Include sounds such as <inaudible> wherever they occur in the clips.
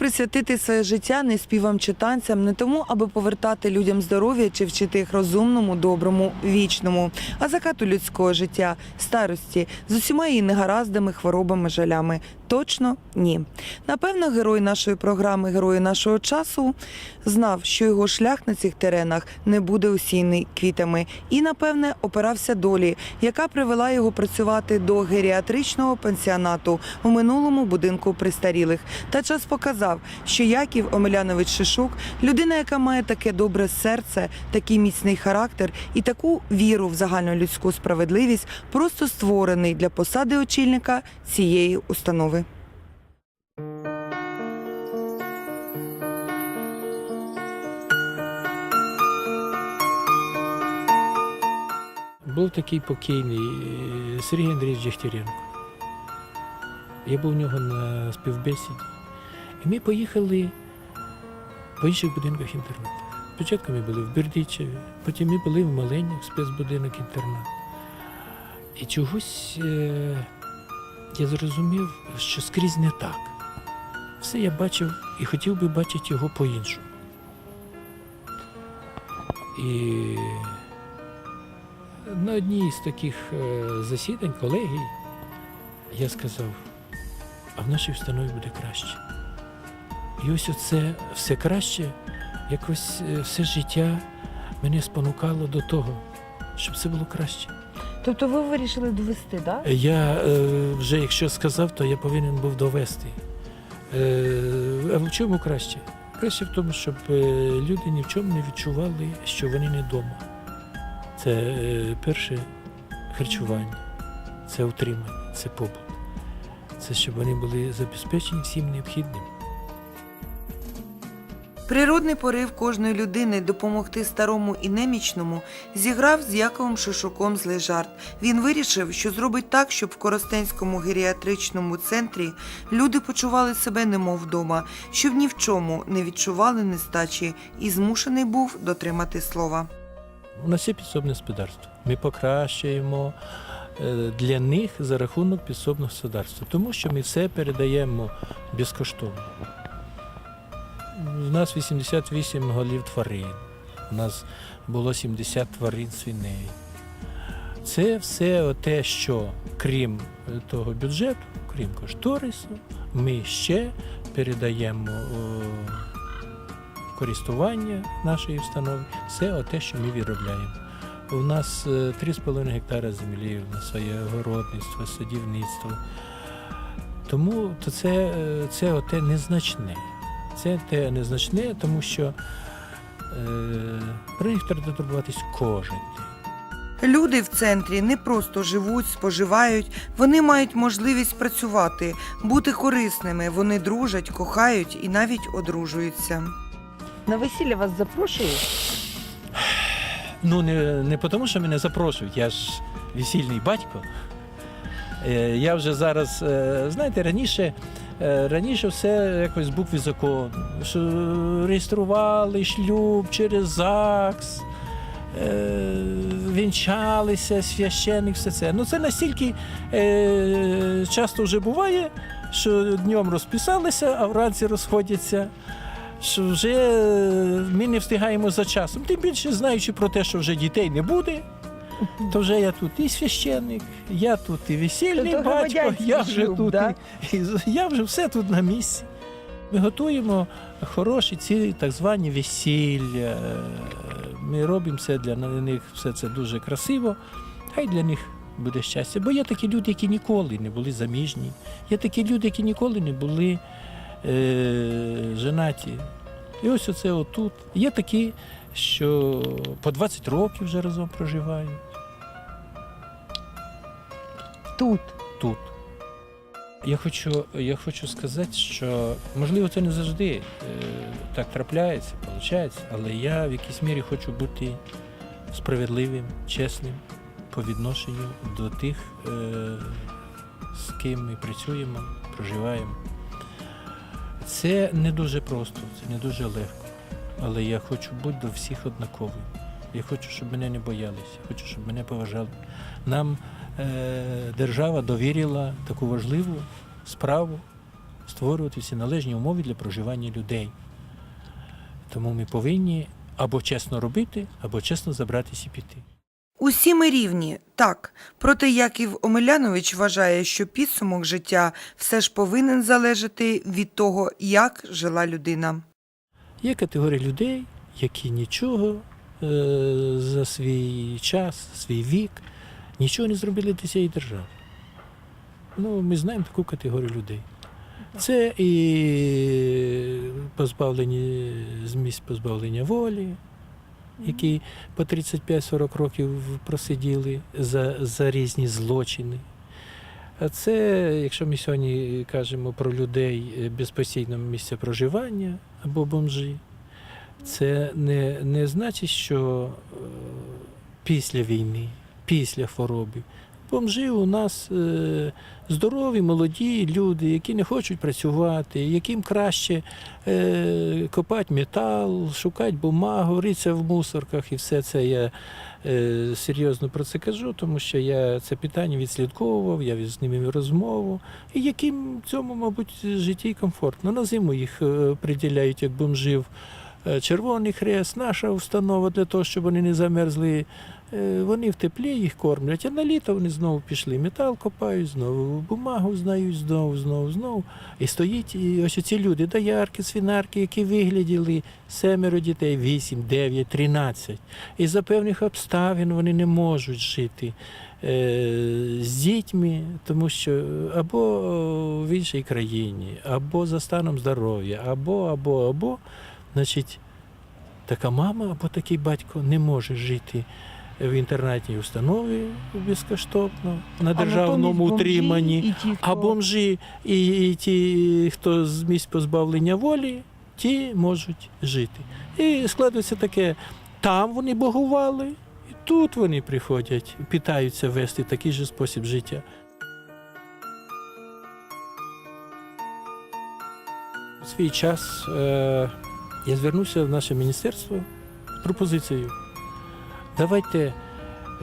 Присвятити своє життя неспівам чи танцям не тому, аби повертати людям здоров'я чи вчити їх розумному, доброму, вічному, а закату людського життя, старості з усіма її негараздами, хворобами, жалями? Точно ні. Напевно, герой нашої програми, герої нашого часу знав, що його шлях на цих теренах не буде усійний квітами, і, напевне, опирався долі, яка привела його працювати до геріатричного пансіонату у минулому будинку престарілих. Та час показав, що Яків Омелянович Шишук людина, яка має таке добре серце, такий міцний характер і таку віру в загальнолюдську справедливість, просто створений для посади очільника цієї установи. Був такий покійний е, Сергій Андрійович Дягтяренко. Я був у нього на співбесіді. І ми поїхали по інших будинках інтернату. Спочатку ми були в Бердичеві, потім ми були в Маленях, спецбудинок інтернат. І чогось е, я зрозумів, що скрізь не так. Все я бачив і хотів би бачити його по-іншому. І на одній з таких е, засідань колегій я сказав, а в нашій установі буде краще. І ось оце все краще, якось е, все життя мене спонукало до того, щоб це було краще. Тобто ви вирішили довести, так? Я е, вже якщо сказав, то я повинен був довести. Е, а в чому краще? Краще в тому, щоб е, люди ні в чому не відчували, що вони не вдома. Це е, перше харчування, це утримання, це побут. Це щоб вони були забезпечені всім необхідним. Природний порив кожної людини допомогти старому і немічному зіграв з Яковом Шишуком злий жарт. Він вирішив, що зробить так, щоб в Коростенському геріатричному центрі люди почували себе немов вдома, щоб ні в чому не відчували нестачі, і змушений був дотримати слова. У нас є підсобне господарство. Ми покращуємо е, для них за рахунок підсобного господарства, тому що ми все передаємо безкоштовно. У нас 88 голів тварин, у нас було 70 тварин свиней. Це все те, що крім е, того бюджету, крім кошторису, ми ще передаємо користування нашої установи, все те, що ми виробляємо. У нас е, 3,5 гектара землі, у нас є огородництво, садівництво. Тому то це, е, це оте незначне. Це те незначне, тому що е, про них треба турбуватись кожен. Люди в центрі не просто живуть, споживають, вони мають можливість працювати, бути корисними. Вони дружать, кохають і навіть одружуються. На весілля вас запрошують? Ну, не, не тому, що мене запрошують, я ж весільний батько. Е, Я вже зараз, е, знаєте, раніше, е, раніше все якось з букви закону. Що реєстрували шлюб через ЗАГС, вінчалися, священник, все це. Ну це настільки часто вже буває, що днем розписалися, а вранці розходяться. Що вже е, ми не встигаємо за часом. Тим більше знаючи про те, що вже дітей не буде, то вже я тут і священник, я тут і весільний Тобто батько, громадянський я вже шлюб, тут да? і, і я вже все тут на місці. Ми готуємо хороші ці так звані весілля. Ми робимо все для них, все це дуже красиво. Хай для них буде щастя. Бо є такі люди, які ніколи не були заміжні. Є такі люди, які ніколи не були е, женаті. І ось оце отут. Є такі, що по 20 років вже разом проживають Тут. тут. Я хочу, я хочу сказати, що можливо це не завжди е, так трапляється, виходить, але я в якійсь мірі хочу бути справедливим, чесним по відношенню до тих, е, з ким ми працюємо, проживаємо. Це не дуже просто, це не дуже легко. Але я хочу бути до всіх однаковим. Я хочу, щоб мене не боялися, хочу, щоб мене поважали. Нам е, держава довірила таку важливу справу створювати всі належні умови для проживання людей. Тому ми повинні або чесно робити, або чесно забратися і піти. Усі ми рівні, так. Проте Яків Омелянович вважає, що підсумок життя все ж повинен залежати від того, як жила людина. Є категорія людей, які нічого е, за свій час, свій вік, нічого не зробили для цієї держави. Ну, ми знаємо таку категорію людей. Це і позбавлені з місць позбавлення волі, які по 35-40 років просиділи за, за різні злочини. А це, якщо ми сьогодні кажемо про людей е, без постійного місця проживання або бомжі, це не, не значить, що е, після війни, після хвороби. Бомжі у нас е, здорові, молоді люди, які не хочуть працювати, яким краще е, копати метал, шукати бумагу, ритися в мусорках і все це я е, серйозно про це кажу, тому що я це питання відслідковував, я з ними розмову. І яким цьому, мабуть, житті комфортно. На зиму їх приділяють як бомжів. Е, Червоний хрест, наша установа для того, щоб вони не замерзли. Е, Вони в теплі їх кормлять, а на літо вони знову пішли. Метал копають, знову бумагу знають, знову, знову, знову. І стоїть і ось ці люди, доярки, свинарки, які вигляділи семеро дітей, вісім, дев'ять, тринадцять. І за певних обставин вони не можуть жити е, з дітьми, тому що або в іншій країні, або за станом здоров'я, або, або, або. Значить, така мама або такий батько не може жити в інтернатній установі безкоштовно на державному утриманні. А бомжі і, і ті, хто з місць позбавлення волі, ті можуть жити. І складається таке, там вони богували, і тут вони приходять, питаються вести такий же спосіб життя. У свій час е, я звернувся в наше міністерство з пропозицією. Давайте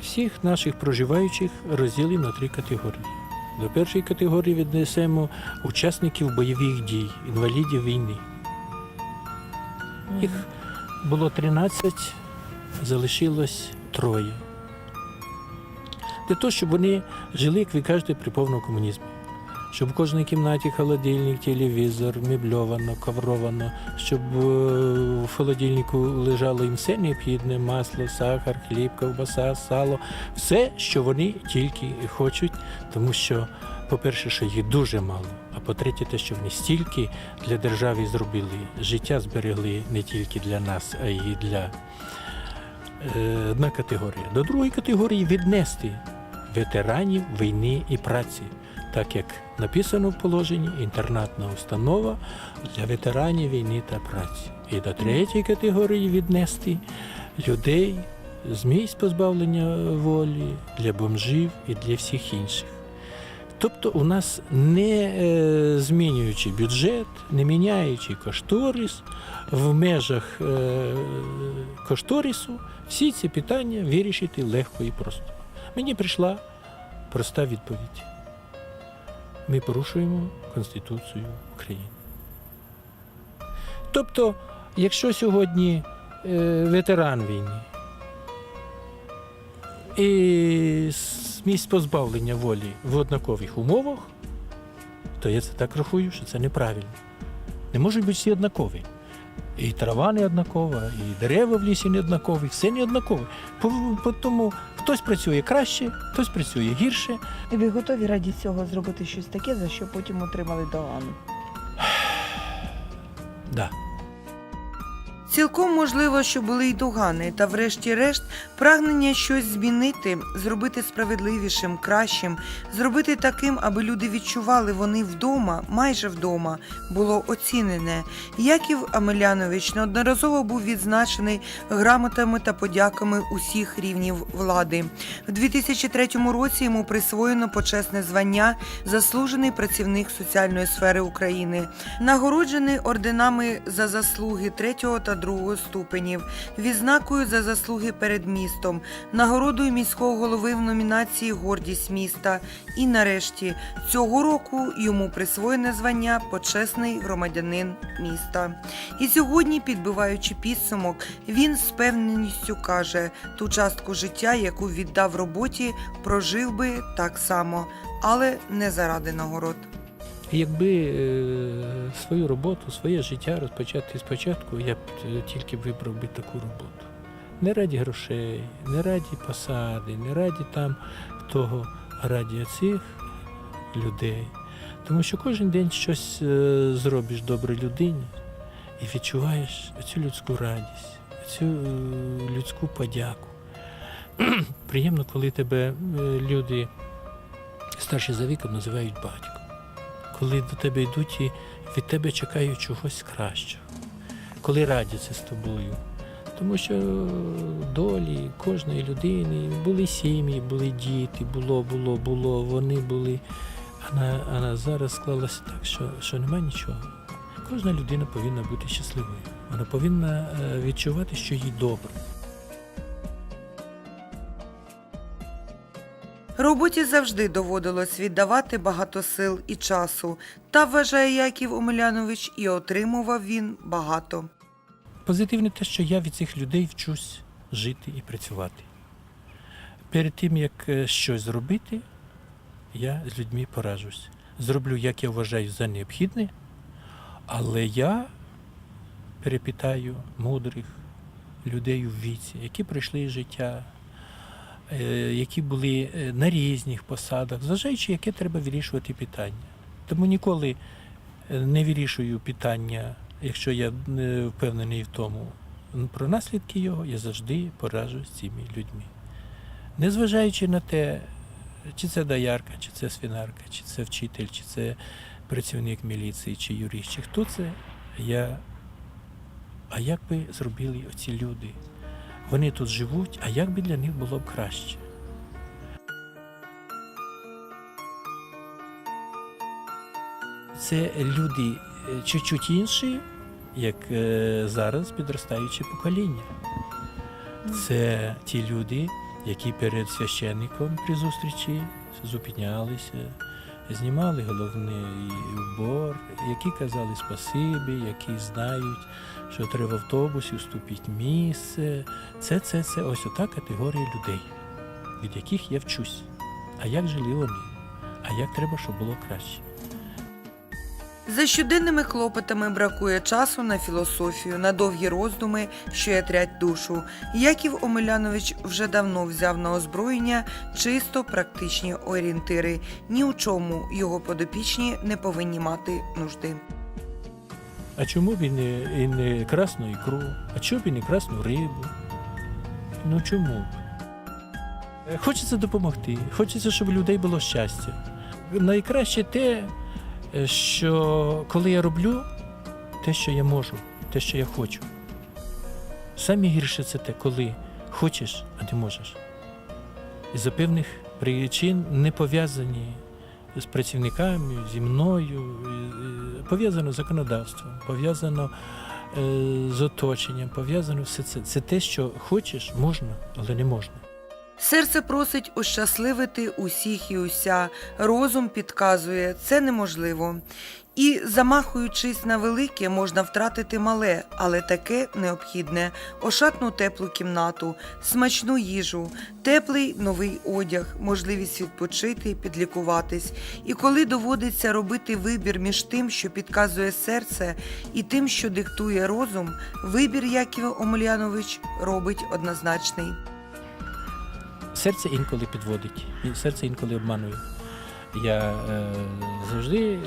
всіх наших проживаючих розділимо на три категорії. До першої категорії віднесемо учасників бойових дій, інвалідів війни. Їх було 13, залишилось троє. Для того, щоб вони жили, як ви кажете, при повному комунізмі. Щоб в кожній кімнаті холодильник, телевізор, мебльовано, ковровано, щоб е, в холодильнику лежало їм все необхідне масло, сахар, хліб, ковбаса, сало, все, що вони тільки хочуть, тому що, по-перше, що їх дуже мало. А по-третє, те, що вони стільки для держави зробили, життя зберегли не тільки для нас, а й для е, одна категорія. До другої категорії віднести ветеранів війни і праці так як написано в положенні, інтернатна установа для ветеранів війни та праці. І до третьої категорії віднести людей з місць позбавлення волі для бомжів і для всіх інших. Тобто у нас не е, змінюючи бюджет, не міняючи кошторис, в межах е, кошторису всі ці питання вирішити легко і просто. Мені прийшла проста відповідь ми порушуємо Конституцію України. Тобто, якщо сьогодні е, ветеран війни і місць позбавлення волі в однакових умовах, то я це так рахую, що це неправильно. Не можуть бути всі однакові. І трава не однакова, і дерева в лісі не однакові, все не однакове. Тому хтось працює краще, хтось працює гірше. І ви готові раді цього зробити щось таке, за що потім отримали догану? Да. Цілком можливо, що були й догани, та врешті-решт прагнення щось змінити, зробити справедливішим, кращим, зробити таким, аби люди відчували вони вдома, майже вдома, було оцінене. Яків Амелянович неодноразово був відзначений грамотами та подяками усіх рівнів влади. В 2003 році йому присвоєно почесне звання Заслужений працівник соціальної сфери України, нагороджений орденами за заслуги 3 та другого ступенів, відзнакою за заслуги перед містом, нагородою міського голови в номінації Гордість міста. І нарешті цього року йому присвоєне звання Почесний громадянин міста. І сьогодні, підбиваючи підсумок, він з певненістю каже, ту частку життя, яку віддав роботі, прожив би так само, але не заради нагород. Якби е, свою роботу, своє життя розпочати спочатку, я б е, тільки вибрав би таку роботу. Не раді грошей, не раді посади, не раді там того, а раді цих людей. Тому що кожен день щось е, зробиш добрій людині і відчуваєш цю людську радість, цю людську подяку. <clears throat> Приємно, коли тебе люди старші за віком називають батьком коли до тебе йдуть і від тебе чекають чогось кращого, коли радяться з тобою. Тому що долі кожної людини були сім'ї, були діти, було, було, було, вони були. А на, а на зараз склалося так, що, що нема нічого. Кожна людина повинна бути щасливою. Вона повинна е, відчувати, що їй добре. Роботі завжди доводилось віддавати багато сил і часу, та вважає Яків Омелянович, і отримував він багато. Позитивне те, що я від цих людей вчусь жити і працювати. Перед тим, як е, щось зробити, я з людьми поражусь. Зроблю, як я вважаю за необхідне, але я перепитаю мудрих людей у віці, які пройшли життя, які були е, на різних посадах, зважаючи, яке треба вирішувати питання. Тому ніколи е, не вирішую питання, якщо я не впевнений в тому, ну, про наслідки його, я завжди поражусь цими людьми. Незважаючи на те, чи це доярка, чи це свинарка, чи це вчитель, чи це працівник міліції, чи юрист, чи хто це, я. А як би зробили оці люди? Вони тут живуть, а як би для них було б краще? Це люди е, чуть-чуть інші, як е, зараз підростаюче покоління. Це ті люди, які перед священником при зустрічі зупинялися, знімали головний убор, які казали спасибі, які знають, що треба в автобусі вступити місце. Це, це, це ось ота категорія людей, від яких я вчусь. А як жили вони? А як треба, щоб було краще? За щоденними клопотами бракує часу на філософію, на довгі роздуми, що ятрять душу. Яків Омелянович вже давно взяв на озброєння чисто практичні орієнтири. Ні у чому його подопічні не повинні мати нужди. А чому б і не, і не красну ікру? А чому б і красну рибу? Ну чому? Е, Хочеться допомогти, хочеться, щоб у людей було щастя. Найкраще те, що коли я роблю те, що я можу, те, що я хочу. Саме гірше це те, коли хочеш, а не можеш. І за певних причин не пов'язані з працівниками, зі мною, пов'язано з законодавством, пов'язано е, з оточенням, пов'язано все це. Це те, що хочеш, можна, але не можна. Серце просить ощасливити усіх і уся. Розум підказує, це неможливо. І, замахуючись на велике, можна втратити мале, але таке необхідне: ошатну теплу кімнату, смачну їжу, теплий новий одяг, можливість відпочити, підлікуватись. І коли доводиться робити вибір між тим, що підказує серце, і тим, що диктує розум, вибір Яків Омельянович робить однозначний. Серце інколи підводить, і серце інколи обманує. Я е, завжди е,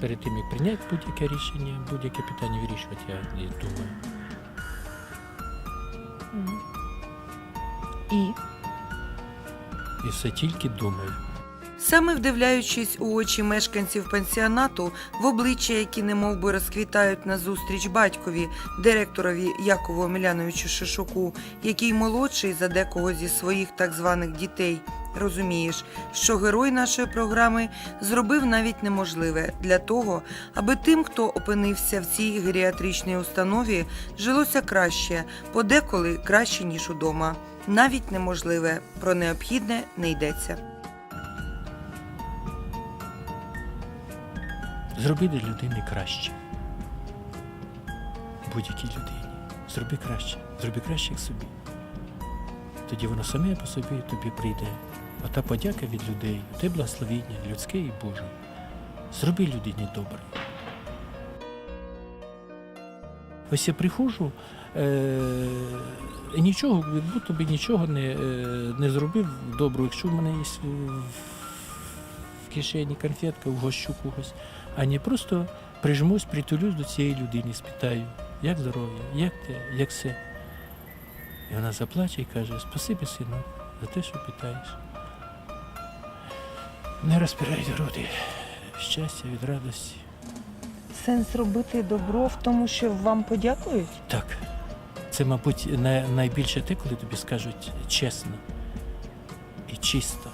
перед тим, як прийняти будь-яке рішення, будь-яке питання вирішувати, я думаю. І І все тільки думаю. Саме вдивляючись у очі мешканців пансіонату, в обличчя, які немов би розквітають назустріч батькові, директорові Якову Омеляновичу Шишуку, який молодший за декого зі своїх так званих дітей, розумієш, що герой нашої програми зробив навіть неможливе для того, аби тим, хто опинився в цій геріатричній установі, жилося краще, подеколи краще ніж удома. Навіть неможливе про необхідне не йдеться. Зроби для людини краще. Будь-якій людині. Зроби краще. Зроби краще як собі. Тоді воно саме по собі тобі прийде. Ота подяка від людей, те благословіння людське і Боже. Зроби людині добре. Ось я приходжу, е, нічого, як будто нічого не, е, не зробив доброго. Якщо в мене є в, в кишені конфетка, вгощу когось, а не просто прижмусь, притулюсь до цієї людини, спитаю, як здоров'я, як ти, як все. І вона заплаче і каже, спасибі, сину, за те, що питаєш. Не розпирають груди. Щастя від радості. Сенс робити добро в тому, що вам подякують? Так. Це, мабуть, найбільше те, коли тобі скажуть чесно і чисто,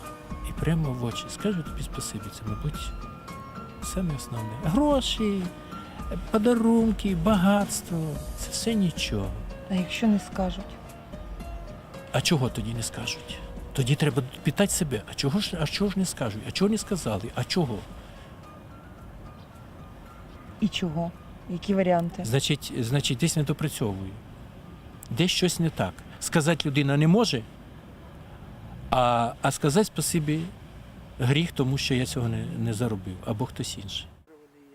і прямо в очі. Скажуть тобі спасибі. Це, мабуть, саме основне. Гроші, подарунки, багатство це все нічого. А якщо не скажуть? А чого тоді не скажуть? Тоді треба питати себе, а чого ж, а чого ж не скажуть? А чого не сказали? А чого? І чого? Які варіанти? Значить, значить, десь не допрацьовую. Десь щось не так. Сказати людина не може, а, а сказати спасибі гріх, тому що я цього не, не заробив, або хтось інший.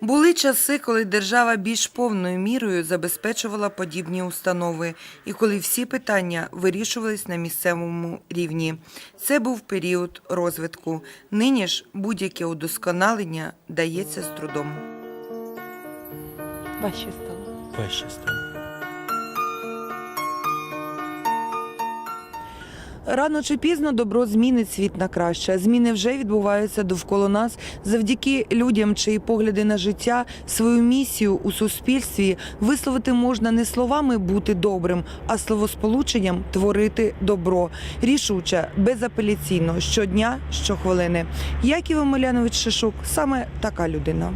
Були часи, коли держава більш повною мірою забезпечувала подібні установи, і коли всі питання вирішувались на місцевому рівні. Це був період розвитку. Нині ж будь-яке удосконалення дається з трудом. Важче стало. Важче стало. Рано чи пізно добро змінить світ на краще. Зміни вже відбуваються довкола нас завдяки людям, чиї погляди на життя, свою місію у суспільстві висловити можна не словами бути добрим, а словосполученням творити добро. Рішуче, безапеляційно, щодня, щохвилини. Яків Омелянович Шишук саме така людина.